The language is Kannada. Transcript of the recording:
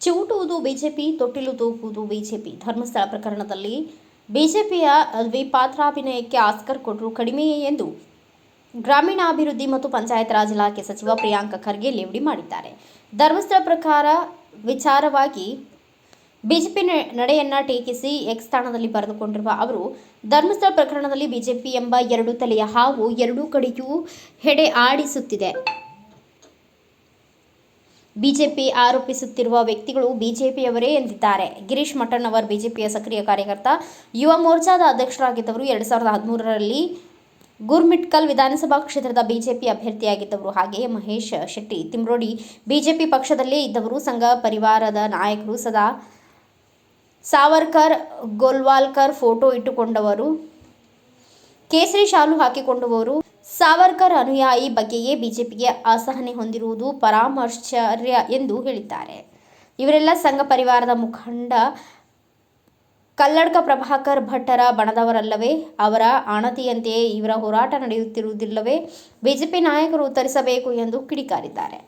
ಚಿವುಟುವುದು ಬಿಜೆಪಿ, ತೊಟ್ಟಿಲು ತೂಗುವುದು ಬಿಜೆಪಿ. ಧರ್ಮಸ್ಥಳ ಪ್ರಕರಣದಲ್ಲಿ ಬಿಜೆಪಿಯ ದ್ವಿಪಾತ್ರಾಭಿನಯಕ್ಕೆ ಆಸ್ಕರ್ ಕೊಟ್ಟರು ಕಡಿಮೆಯೇ ಎಂದು ಗ್ರಾಮೀಣಾಭಿವೃದ್ಧಿ ಮತ್ತು ಪಂಚಾಯತ್ ರಾಜ್ ಇಲಾಖೆ ಸಚಿವ ಪ್ರಿಯಾಂಕ ಖರ್ಗೆ ಲೇವಡಿ ಮಾಡಿದ್ದಾರೆ. ಧರ್ಮಸ್ಥಳ ಪ್ರಕಾರ ವಿಚಾರವಾಗಿ ಬಿಜೆಪಿ ನಡೆಯನ್ನ ಟೀಕಿಸಿ ಎಕ್ಸ್ ಸ್ಥಾನದಲ್ಲಿ ಬರೆದುಕೊಂಡಿರುವ ಅವರು, ಧರ್ಮಸ್ಥಳ ಪ್ರಕರಣದಲ್ಲಿ ಬಿಜೆಪಿ ಎಂಬ ಎರಡು ತಲೆಯ ಹಾವು ಎರಡೂ ಕಡೆಯೂ ಹೆಡೆ ಆಡಿಸುತ್ತಿದೆ. ಬಿಜೆಪಿ ಆರೋಪಿಸುತ್ತಿರುವ ವ್ಯಕ್ತಿಗಳು ಬಿಜೆಪಿಯವರೇ ಎಂದಿದ್ದಾರೆ. ಗಿರೀಶ್ ಮಠಣ್ಣವರ್ ಬಿಜೆಪಿಯ ಸಕ್ರಿಯ ಕಾರ್ಯಕರ್ತ, ಯುವ ಮೋರ್ಚಾದ ಅಧ್ಯಕ್ಷರಾಗಿದ್ದವರು ಎರಡು ಸಾವಿರದ ಹದಿಮೂರರಲ್ಲಿ ಗುರ್ಮಿಟ್ಕಲ್ ವಿಧಾನಸಭಾ ಕ್ಷೇತ್ರದ ಬಿಜೆಪಿ ಅಭ್ಯರ್ಥಿಯಾಗಿದ್ದವರು. ಹಾಗೆಯೇ ಮಹೇಶ್ ಶೆಟ್ಟಿ, ತಿಮ್ರೋಡಿ ಬಿಜೆಪಿ ಪಕ್ಷದಲ್ಲೇ ಇದ್ದವರು. ಸಂಘ ಪರಿವಾರದ ನಾಯಕರು ಸದಾ ಸಾವರ್ಕರ್, ಗೋಲ್ವಾಲ್ಕರ್ ಫೋಟೋ ಇಟ್ಟುಕೊಂಡವರು. ಕೇಸರಿ ಶಾಲು ಹಾಕಿಕೊಂಡವರು. ಸಾವರ್ಕರ್ ಅನುಯಾಯಿ ಬಗ್ಗೆಯೇ ಬಿಜೆಪಿಗೆ ಅಸಹನೆ ಹೊಂದಿರುವುದು ಪರಾಮರ್ಶರ್ಯ ಎಂದು ಹೇಳಿದ್ದಾರೆ. ಇವರೆಲ್ಲ ಸಂಘ ಪರಿವಾರದ ಮುಖಂಡ ಕಲ್ಲಡ್ಕ ಪ್ರಭಾಕರ್ ಭಟ್ಟರ ಬಣದವರಲ್ಲವೇ? ಅವರ ಆಣತಿಯಂತೆಯೇ ಇವರ ಹೋರಾಟ ನಡೆಯುತ್ತಿರುವುದಿಲ್ಲವೇ? ಬಿಜೆಪಿ ನಾಯಕರು ಉತ್ತರಿಸಬೇಕು ಎಂದು ಕಿಡಿಕಾರಿದ್ದಾರೆ.